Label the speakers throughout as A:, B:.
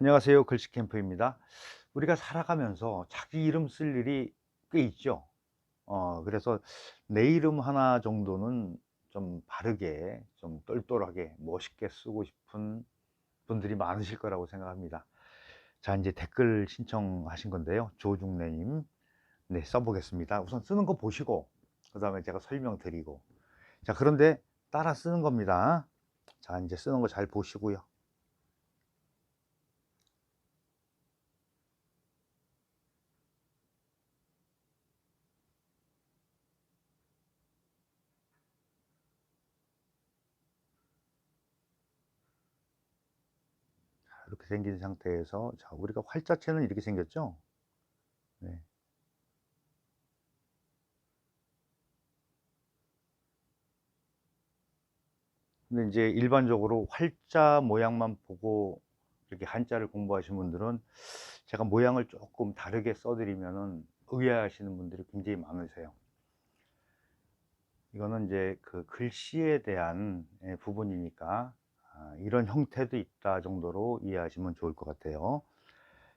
A: 안녕하세요. 글씨 캠프입니다. 우리가 살아가면서 자기 이름 쓸 일이 꽤 있죠. 어, 그래서 내 이름 하나 정도는 좀 바르게, 좀 똘똘하게, 멋있게 쓰고 싶은 분들이 많으실 거라고 생각합니다. 자, 이제 댓글 신청하신 건데요. 조중래님. 네, 써보겠습니다. 우선 쓰는 거 보시고, 그 다음에 제가 설명드리고. 자, 그런데 따라 쓰는 겁니다. 자, 이제 쓰는 거 잘 보시고요. 생긴 상태에서 자 우리가 활자체는 이렇게 생겼죠 네. 근데 이제 일반적으로 활자 모양만 보고 이렇게 한자를 공부하신 분들은 제가 모양을 조금 다르게 써드리면은 의아하시는 분들이 굉장히 많으세요. 이거는 이제 그 글씨에 대한 예, 부분이니까 아, 이런 형태도 있다 정도로 이해하시면 좋을 것 같아요.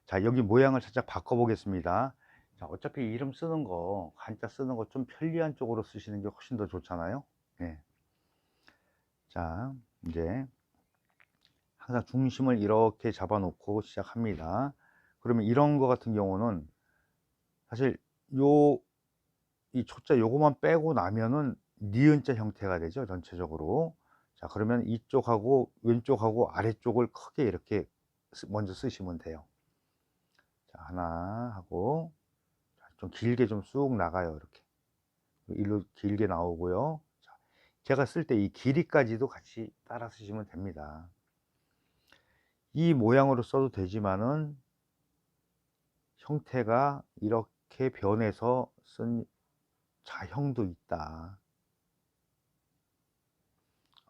A: 자, 여기 모양을 살짝 바꿔 보겠습니다. 자, 어차피 이름 쓰는 거, 한자 쓰는 거 좀 편리한 쪽으로 쓰시는 게 훨씬 더 좋잖아요. 예. 자, 이제 항상 중심을 이렇게 잡아 놓고 시작합니다. 그러면 이런 거 같은 경우는 사실 요, 이 초자 요거만 빼고 나면은 니은자 형태가 되죠. 전체적으로. 자, 그러면 이쪽하고 왼쪽하고 아래쪽을 크게 이렇게 쓰- 먼저 쓰시면 돼요. 자, 하나 하고 자, 좀 길게 좀 쑥 나가요. 이렇게. 일로 길게 나오고요. 자, 제가 쓸 때 이 길이까지도 같이 따라 쓰시면 됩니다. 이 모양으로 써도 되지만은 형태가 이렇게 변해서 쓴 자형도 있다.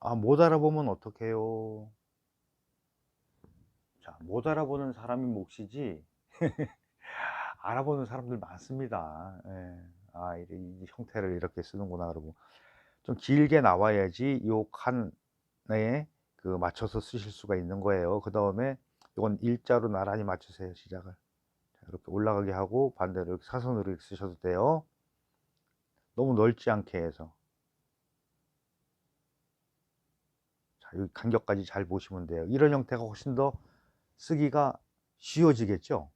A: 아, 못 알아보면 어떡해요? 자, 못 알아보는 사람이 몫이지, 알아보는 사람들 많습니다. 예. 아, 이, 이 형태를 이렇게 쓰는구나, 그러고. 좀 길게 나와야지 요 칸에 그 맞춰서 쓰실 수가 있는 거예요. 그 다음에 이건 일자로 나란히 맞추세요, 시작을. 자, 이렇게 올라가게 하고 반대로 이렇게 사선으로 이렇게 쓰셔도 돼요. 너무 넓지 않게 해서. 자, 여기 간격까지 잘 보시면 돼요. 이런 형태가 훨씬 더 쓰기가 쉬워지겠죠.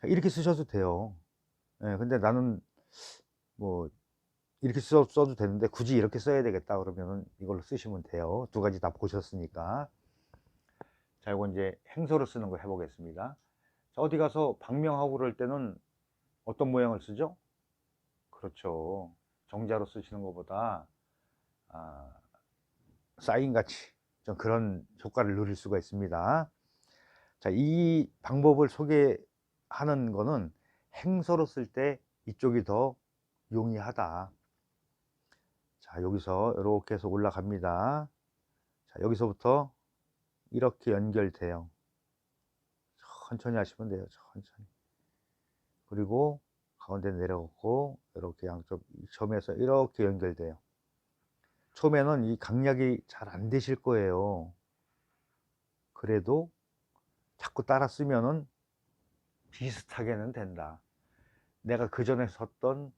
A: 자, 이렇게 쓰셔도 돼요. 예, 근데 나는 뭐 이렇게 써, 써도 되는데 굳이 이렇게 써야 되겠다 그러면은 이걸로 쓰시면 돼요. 두 가지 다 보셨으니까. 자, 이거 이제 행서로 쓰는 거 해보겠습니다. 자, 어디 가서 방명하고 그럴 때는 어떤 모양을 쓰죠? 그렇죠. 정자로 쓰시는 것보다 아, 사인 같이 좀 그런 효과를 누릴 수가 있습니다. 자, 이 방법을 소개하는 거는 행서로 쓸 때 이쪽이 더 용이하다. 자, 여기서 이렇게 해서 올라갑니다. 자, 여기서부터 이렇게 연결돼요. 천천히 하시면 돼요. 천천히. 그리고 가운데 내려오고 이렇게 양쪽 이 점에서 이렇게 연결돼요. 처음에는 이 강약이 잘 안 되실 거예요. 그래도 자꾸 따라 쓰면은 비슷하게는 된다. 내가 그 전에 썼던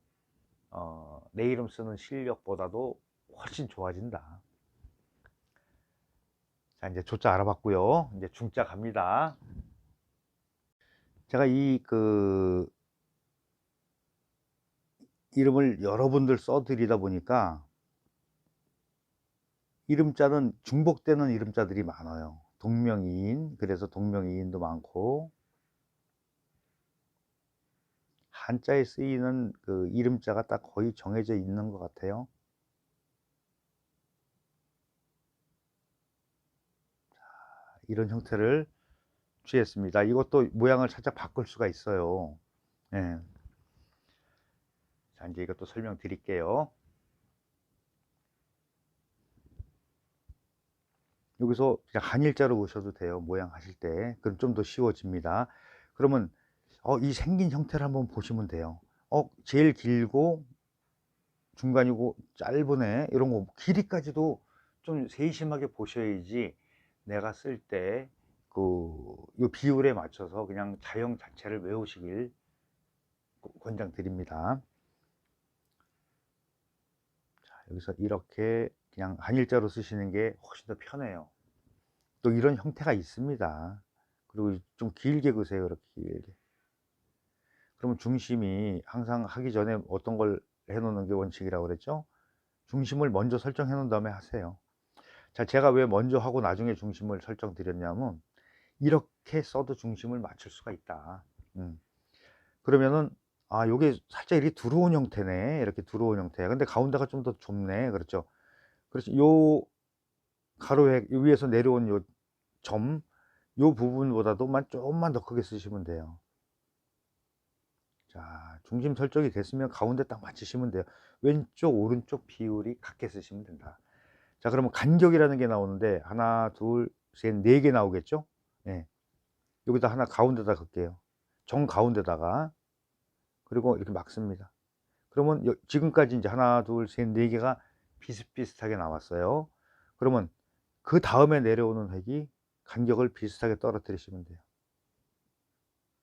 A: 어, 내 이름 쓰는 실력보다도 훨씬 좋아진다. 자, 이제 조자 알아봤고요. 이제 중자 갑니다. 제가 이 그 이름을 여러분들 써드리다 보니까 이름자는 중복되는 이름자들이 많아요. 동명이인, 그래서 동명이인도 많고, 한자에 쓰이는 그 이름자가 딱 거의 정해져 있는 것 같아요. 자, 이런 형태를 취했습니다. 이것도 모양을 살짝 바꿀 수가 있어요. 예. 자, 이제 이것도 설명드릴게요. 여기서 한일자로 보셔도 돼요. 모양 하실 때. 그럼 좀 더 쉬워집니다. 그러면 어, 이 생긴 형태를 한번 보시면 돼요. 어, 제일 길고 중간이고 짧으네. 이런 거 길이까지도 좀 세심하게 보셔야지 내가 쓸 때 그, 요 비율에 맞춰서 그냥 자형 자체를 외우시길 권장드립니다. 자, 여기서 이렇게 그냥 한일자로 쓰시는 게 훨씬 더 편해요. 또 이런 형태가 있습니다. 그리고 좀 길게 그세요, 이렇게 길게. 그러면 중심이 항상 하기 전에 어떤 걸 해놓는 게 원칙이라고 그랬죠? 중심을 먼저 설정해 놓은 다음에 하세요. 자, 제가 왜 먼저 하고 나중에 중심을 설정드렸냐면, 이렇게 써도 중심을 맞출 수가 있다. 음. 그러면은, 아, 요게 살짝 이렇게 들어온 형태네. 이렇게 들어온 형태. 근데 가운데가 좀 더 좁네. 그렇죠? 그렇죠. 요 가로획, 요 위에서 내려온 요 점, 요 부분보다도만 조금만 더 크게 쓰시면 돼요. 자, 중심 설정이 됐으면 가운데 딱 맞추시면 돼요. 왼쪽, 오른쪽 비율이 같게 쓰시면 된다. 자, 그러면 간격이라는 게 나오는데, 하나, 둘, 셋, 네 개 나오겠죠? 네. 여기다 하나 가운데다 걸게요. 정 가운데다가. 그리고 이렇게 막습니다. 그러면 여- 지금까지 이제 하나, 둘, 셋, 네 개가 비슷비슷하게 나왔어요. 그러면 그 다음에 내려오는 획이 간격을 비슷하게 떨어뜨리시면 돼요.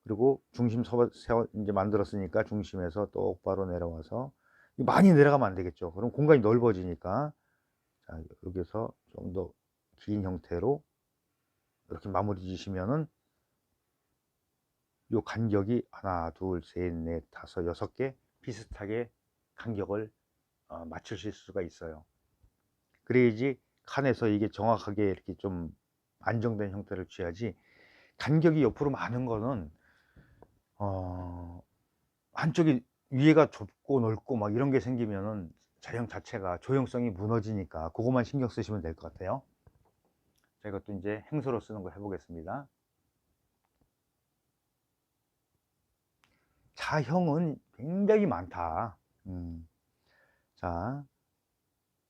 A: 그리고 중심 서, 세워, 이제 만들었으니까 중심에서 똑바로 내려와서 많이 내려가면 안 되겠죠. 그럼 공간이 넓어지니까 자, 여기서 좀 더 긴 형태로 이렇게 마무리 지시면은 요 간격이 하나, 둘, 셋, 넷, 다섯, 여섯 개 비슷하게 간격을 어, 맞추실 수가 있어요. 그래야지 칸에서 이게 정확하게 이렇게 좀 안정된 형태를 취하지 간격이 옆으로 많은 거는 어, 한쪽이 위에가 좁고 넓고 막 이런 게 생기면은 자형 자체가 조형성이 무너지니까 그것만 신경 쓰시면 될 것 같아요. 자, 이것도 이제 행소로 쓰는 거 해보겠습니다. 자형은 굉장히 많다. 음. 자,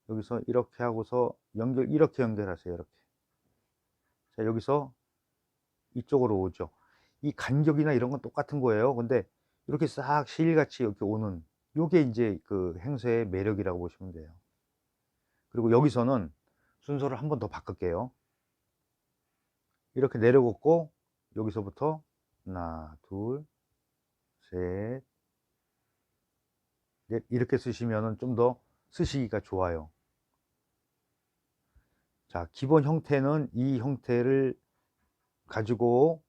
A: 여기서 이렇게 하고서 연결, 이렇게 연결하세요. 이렇게. 자, 여기서 이쪽으로 오죠. 이 간격이나 이런 건 똑같은 거예요. 근데 이렇게 싹 실같이 이렇게 오는 요게 이제 그 행소의 매력이라고 보시면 돼요. 그리고 여기서는 순서를 한 번 더 바꿀게요. 이렇게 내려놓고 여기서부터 하나, 둘, 셋, 넷 이렇게 쓰시면은 좀더 쓰시기가 좋아요. 자, 기본 형태는 이 형태를 가지고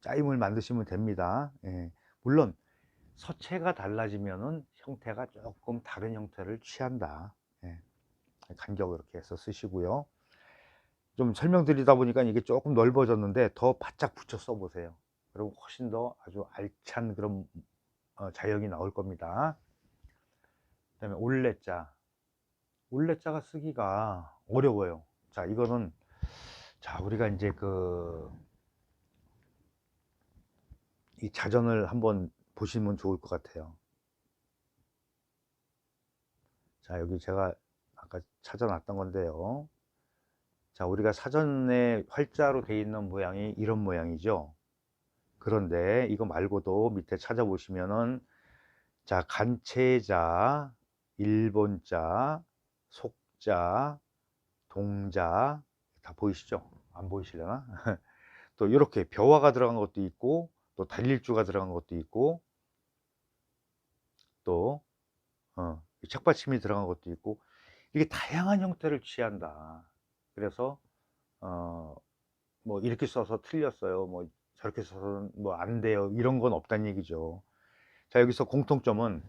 A: 짜임을 만드시면 됩니다. 예. 물론 서체가 달라지면은 형태가 조금 다른 형태를 취한다. 예. 간격을 이렇게 해서 쓰시고요. 좀 설명드리다 보니까 이게 조금 넓어졌는데 더 바짝 붙여 써보세요. 그리고 훨씬 더 아주 알찬 그런 어, 자형이 나올 겁니다. 그 다음에 올레자. 올레자가 쓰기가 어려워요. 자, 이거는 자, 우리가 이제 그 이 자전을 한번 보시면 좋을 것 같아요. 자, 여기 제가 아까 찾아놨던 건데요. 자, 우리가 사전에 활자로 되어 있는 모양이 이런 모양이죠. 그런데 이거 말고도 밑에 찾아보시면은 자, 간체자, 일본자, 속자, 동자 다 보이시죠? 안 보이시려나? 또 이렇게 벼화가 들어간 것도 있고 또 달릴주가 들어간 것도 있고 또 어, 책받침이 들어간 것도 있고 이게 다양한 형태를 취한다. 그래서 어, 뭐 이렇게 써서 틀렸어요. 뭐 저렇게 써서는 뭐 안 돼요. 이런 건 없다는 얘기죠. 자 여기서 공통점은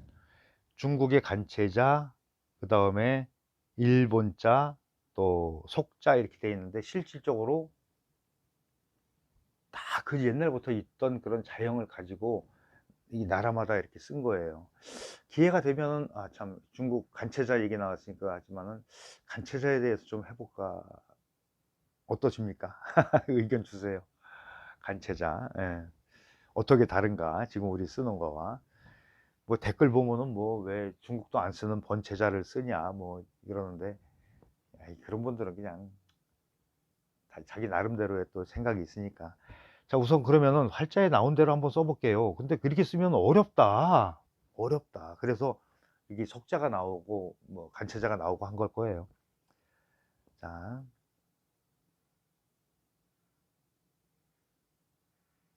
A: 중국의 간체자, 그 다음에 일본자, 또 속자 이렇게 되어 있는데 실질적으로 다 그 옛날부터 있던 그런 자형을 가지고 이 나라마다 이렇게 쓴 거예요. 기회가 되면은 아 참 중국 간체자 얘기 나왔으니까 하지만은 간체자에 대해서 좀 해볼까 어떠십니까? 의견 주세요. 간체자. 예. 어떻게 다른가 지금 우리 쓰는 거와. 뭐 댓글 보면은 뭐 왜 중국도 안 쓰는 번체자를 쓰냐 뭐 이러는데 에이, 그런 분들은 그냥 다 자기 나름대로의 또 생각이 있으니까. 자 우선 그러면은 활자에 나온 대로 한번 써볼게요. 근데 그렇게 쓰면 어렵다. 어렵다. 그래서 이게 속자가 나오고 뭐 간체자가 나오고 한 걸 거예요. 자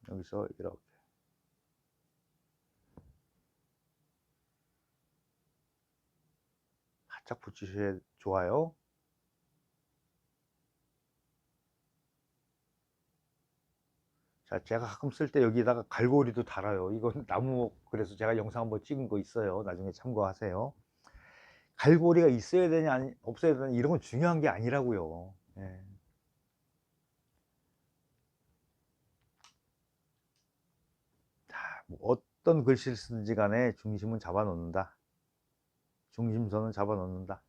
A: 여기서 이렇게 바짝 붙이셔야 좋아요. 자, 제가 가끔 쓸 때 여기다가 갈고리도 달아요. 이건 나무, 그래서 제가 영상 한번 찍은 거 있어요. 나중에 참고하세요. 갈고리가 있어야 되냐, 없어야 되냐, 이런 건 중요한 게 아니라고요. 예. 자, 뭐 어떤 글씨를 쓰든지 간에 중심은 잡아 놓는다. 중심선은 잡아 놓는다.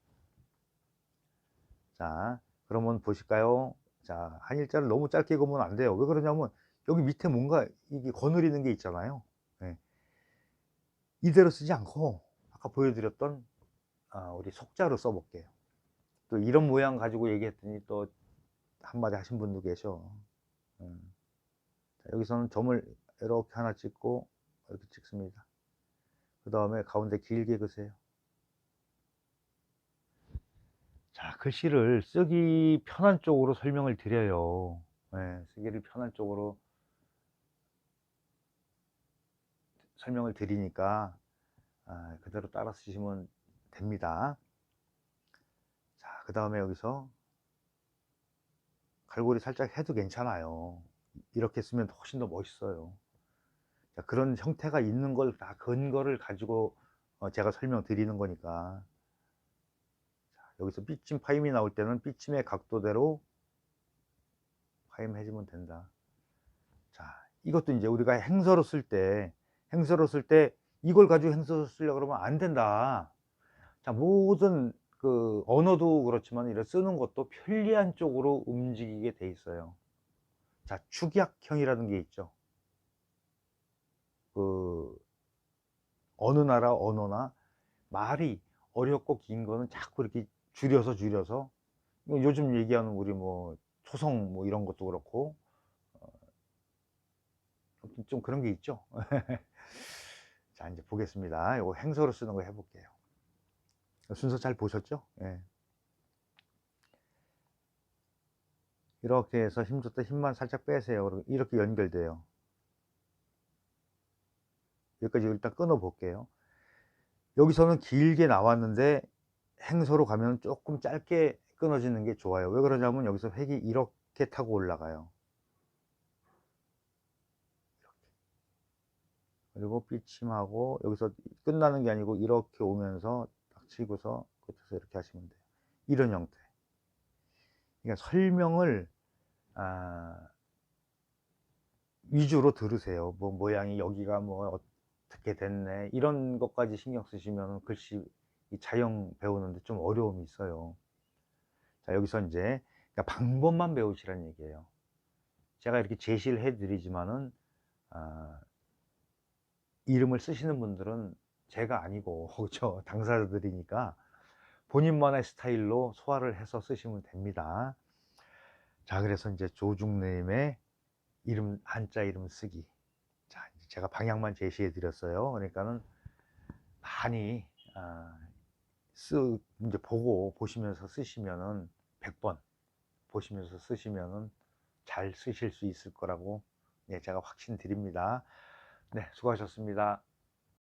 A: 자, 그러면 보실까요? 자, 한일자를 너무 짧게 그으면 안 돼요. 왜 그러냐면 여기 밑에 뭔가 이게 거느리는 게 있잖아요. 예. 이대로 쓰지 않고 아까 보여드렸던 아, 우리 속자로 써볼게요. 또 이런 모양 가지고 얘기했더니 또 한마디 하신 분도 계셔. 음. 자, 여기서는 점을 이렇게 하나 찍고 이렇게 찍습니다. 그 다음에 가운데 길게 그세요. 자, 글씨를 쓰기 편한 쪽으로 설명을 드려요. 네, 쓰기를 편한 쪽으로 설명을 드리니까 아, 그대로 따라 쓰시면 됩니다. 자, 그 다음에 여기서 갈고리 살짝 해도 괜찮아요. 이렇게 쓰면 훨씬 더 멋있어요. 자, 그런 형태가 있는 걸 다 근거를 가지고 어, 제가 설명드리는 거니까. 자, 여기서 삐침 파임이 나올 때는 삐침의 각도대로 파임 해주면 된다. 자, 이것도 이제 우리가 행서로 쓸 때, 행서로 쓸 때 이걸 가지고 행서로 쓰려고 그러면 안 된다. 자, 모든 그 언어도 그렇지만 이런 쓰는 것도 편리한 쪽으로 움직이게 돼 있어요. 자, 축약형이라는 게 있죠. 그 어느 나라 언어나 말이 어렵고 긴 거는 자꾸 이렇게 줄여서 줄여서 뭐 요즘 얘기하는 우리 뭐 초성 뭐 이런 것도 그렇고 어, 좀 그런 게 있죠. 자 이제 보겠습니다. 이거 행서로 쓰는 거 해볼게요. 순서 잘 보셨죠? 예. 이렇게 해서 힘 줬다 힘만 살짝 빼세요. 이렇게 연결돼요. 여기까지 일단 끊어 볼게요. 여기서는 길게 나왔는데 행서로 가면 조금 짧게 끊어지는 게 좋아요. 왜 그러냐면 여기서 획이 이렇게 타고 올라가요. 그리고 삐침하고 여기서 끝나는 게 아니고 이렇게 오면서 딱 치고서 끝에서 이렇게 하시면 돼요. 이런 형태. 그러니까 설명을 아, 위주로 들으세요. 뭐 모양이 여기가 뭐 어떻게 됐네 이런 것까지 신경 쓰시면 글씨 이 자형 배우는데 좀 어려움이 있어요. 자 여기서 이제 그러니까 방법만 배우시라는 얘기예요. 제가 이렇게 제시를 해드리지만은 아, 이름을 쓰시는 분들은 제가 아니고 그렇죠 당사자들이니까 본인만의 스타일로 소화를 해서 쓰시면 됩니다. 자, 그래서 이제 조중님의 이름, 한자 이름 쓰기. 자, 제가 방향만 제시해 드렸어요. 그러니까는 많이, 아, 쓰, 이제 보고 보시면서 쓰시면은 100번 보시면서 쓰시면은 잘 쓰실 수 있을 거라고 네, 제가 확신 드립니다. 네, 수고하셨습니다.